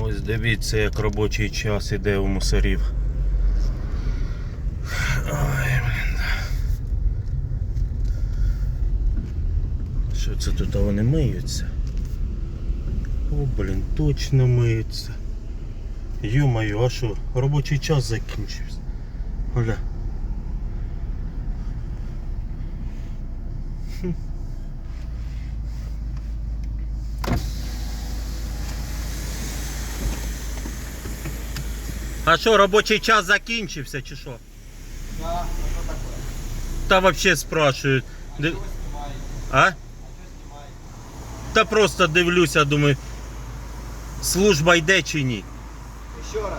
Ось дивіться, як робочий час іде у мусорів. Ой, блін. Що це тут вони миються? О, блін, точно миються. Йо-моє, а що? Робочий час закінчився. Оля. Хм. А що, робочий час закінчився чи що? Да, а что такое? Та вообще спрашують. Ди- Что снимаете? А? А? Та просто дивлюся, думаю, служба йде чи ні. Еще раз.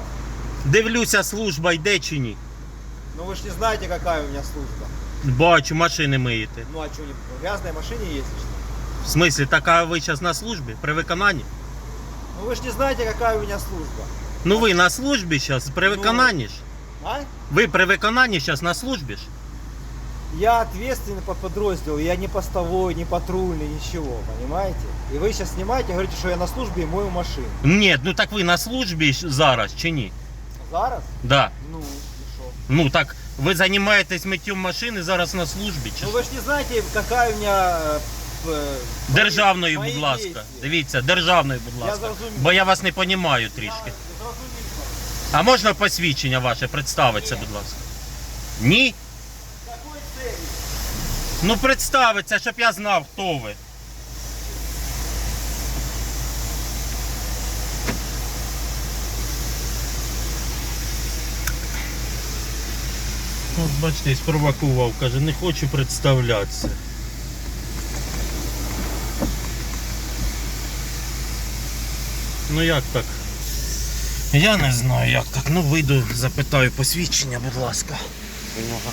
Дивлюся, служба йде чи ні. Ну вы же не знаете, какая у меня служба. Бачу, машини миєте. Ну а что, не в грязной машине ездишь? В смислі, така ви зараз на службі? При виконанні? Ну вы же не знаете, какая у меня служба. Ну ви на службі зараз, при виконанні ж. А? Ви при виконанні зараз на службі ж? Я ответственный по подразделу, я не постовой, не патрульный, ничего, понимаете? И вы сейчас снимаете, говорите, что я на службе и мою машину. Ні, ну так ви на службі ж зараз чи ні? Зараз? Да. Ну, и что? Ну так, ви займаєтесь миттєм машини зараз на службі чи Ну що? вы же не знаете, какая у меня... э, э, Державною, мои будь ласка. действия. Дивіться, державною, будь Я ласка. зрозумів. Бо я вас не розумію трішки. А можна посвідчення ваше представитися, будь ласка? Ні? Какой целью? Ну представиться, щоб я знав, хто ви. От бачите, спровокував, каже, не хочу представлятися. Ну як так? Я не знаю як так. Ну вийду, запитаю посвідчення, будь ласка. У нього.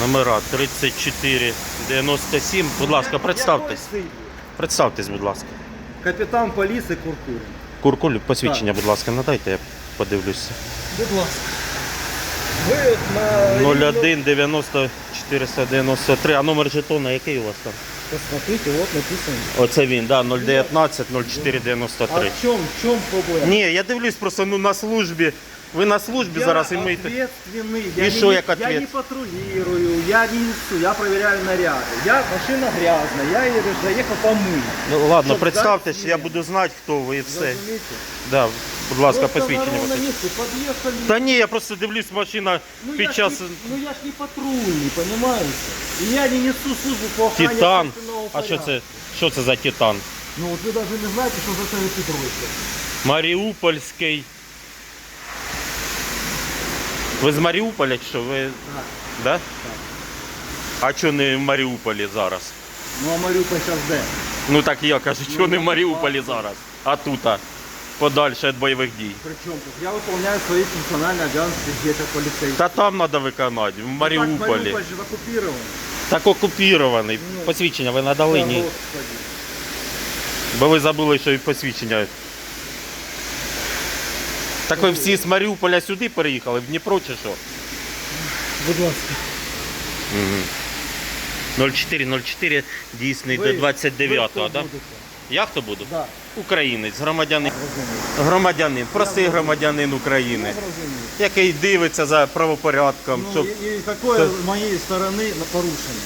Номера 3497. Будь ласка, представтесь. Представтесь, будь ласка. Капітан поліції Куркурин. Куркуль, посвідчення, будь ласка, надайте, я подивлюся. Будь ласка. Ви на... 01 90 493. А номер жетона який у вас там? Посмотрите, вот написано. Оце він, да, 019 А 0493. в чем, в чем проблема? Ні, я дивлюсь просто ну, на службі. Ви на службі я зараз і миєте. ответственный. И Я, шо не, як я ответ? не патрулирую, я не несу, я проверяю наряды. Я, машина грязная, я ее заехал помыть. Ну ладно, Щоб представтесь, дати я свій. буду знати, хто ви і все. Разумеете? Да, будь ласка, Просто посвідчення. на ровном ваше. месте подъехали. Та ні, я просто дивлюсь, машина ну, під я час. ж не, ну я ж не патрульный, понимаете? И я не несу службу по охране Титан. общественного А що порядка. це? Що це за титан? Ну вот вы даже не знаете, что за это Петровича. Маріупольський. Ви з Маріуполя чи що? Ви... Да? А чого не в Маріуполі зараз? Ну а Мариуполь сейчас где? Ну так я кажу, чого не в ну, Маріуполі а- зараз? А тут, а, Подальше від бойових дій. Причем тут? Я выполняю свои функциональные обязанности здесь, как полицейский. Та там треба виконати, в Так, Маріуполі. Мариуполь же оккупирован. Так окупірований. Ну. Посвідчення ви надали? Да, Ні. Господи. Бо ви забули, що і посвідчення. Так ви всі з Маріуполя сюди переїхали, в Дніпро чи що? Будь ласка. 0404 дійсний Ви- до 29-го, так? Да? Я хто буду? Да, Українець, громадянин. Громадянин, простий громадянин України, який дивиться за правопорядком, Ну, щоб, і, і Це- з моєї сторони на порушення?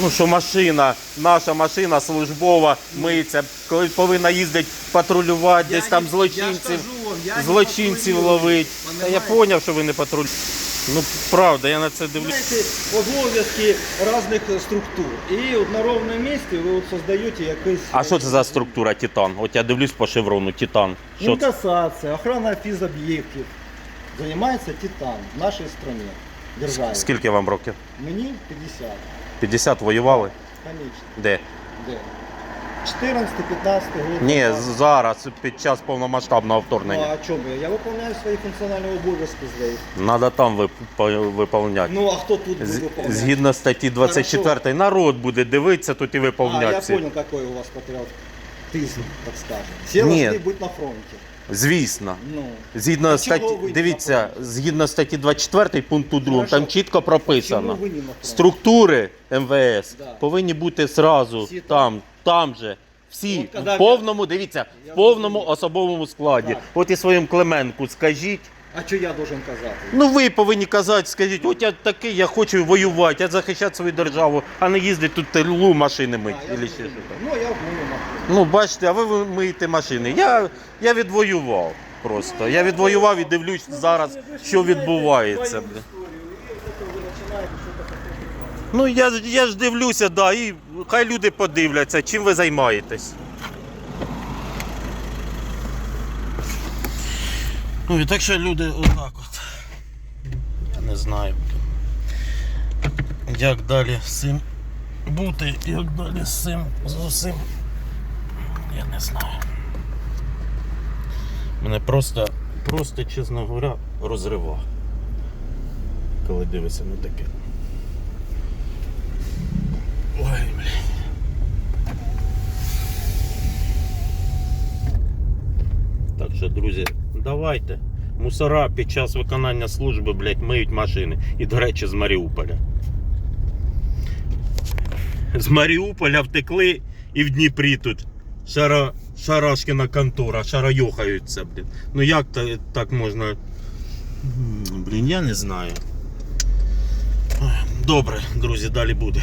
ну, що машина, наша машина службова миється, коли повинна їздити патрулювати, Я десь там не- злочинців, я кажу я злочинців ловить. Та я зрозумів, що ви не патруль. Ну, правда, я на це. Знаете, обов'язки разных э, структур. І от на ровному місці ви от создаєте якийсь... А що це за структура Титан? От я дивлюсь по шеврону Титан. Що це? Інкасація, охрана фізоб'єктів. Займається Титан в нашій країні, державі. Скільки вам років? Мені 50. 50 воювали? Конечно. Де? Де? 14-15 год. Ні, зараз під час повномасштабного Ну, вторгнення. а чому? Я виконую свої функціональні обов'язки здесь. Надо там вип- виповняти. Ну, а хто тут буде З- виконувати? Згідно статті 24 народ буде дивитися тут і А, я всі. понял, какой у вас патриотизм, так скажем. Все Нет. должны быть на фронте. Звісно. Ну. Згідно статті, ви не дивіться, згідно статті 24 пункту 2, Хорошо. там чітко прописано. Ви не на Структури МВС Да. повинні бути зразу Всі там, там же. Всі От в повному, дивіться, Я в повному особовому складі. Так. От і своїм Клименку скажіть. А що я должен казати? Ну ви повинні казати, скажіть, от я такий, я хочу воювати, я захищати свою державу, а не їздити тут тилу машини мить. А, я Ну, я в мою машину. Ну, бачите, а ви ви миєте машини. Я, я відвоював просто. Я відвоював і дивлюсь зараз, що відбувається. Ну я, ж- я ж дивлюся, да, і хай люди подивляться, чим ви займаєтесь. Ну і так що люди отак от. Я не знаю. Як далі з цим бути, як далі з цим з усім. Я не знаю. Мене просто, просто, чесно говоря, розрива. Коли дивишся на таке. Ой, блін. Так що, друзі, давайте. Мусора під час виконання служби, блядь, миють машини. І, до речі, з Маріуполя. З Маріуполя втекли і в Дніпрі тут. Шара, Шарашкіна контора, шарайохаються, блін. Ну як та- так можна. Блін, я не знаю. Добре, друзі, далі буде.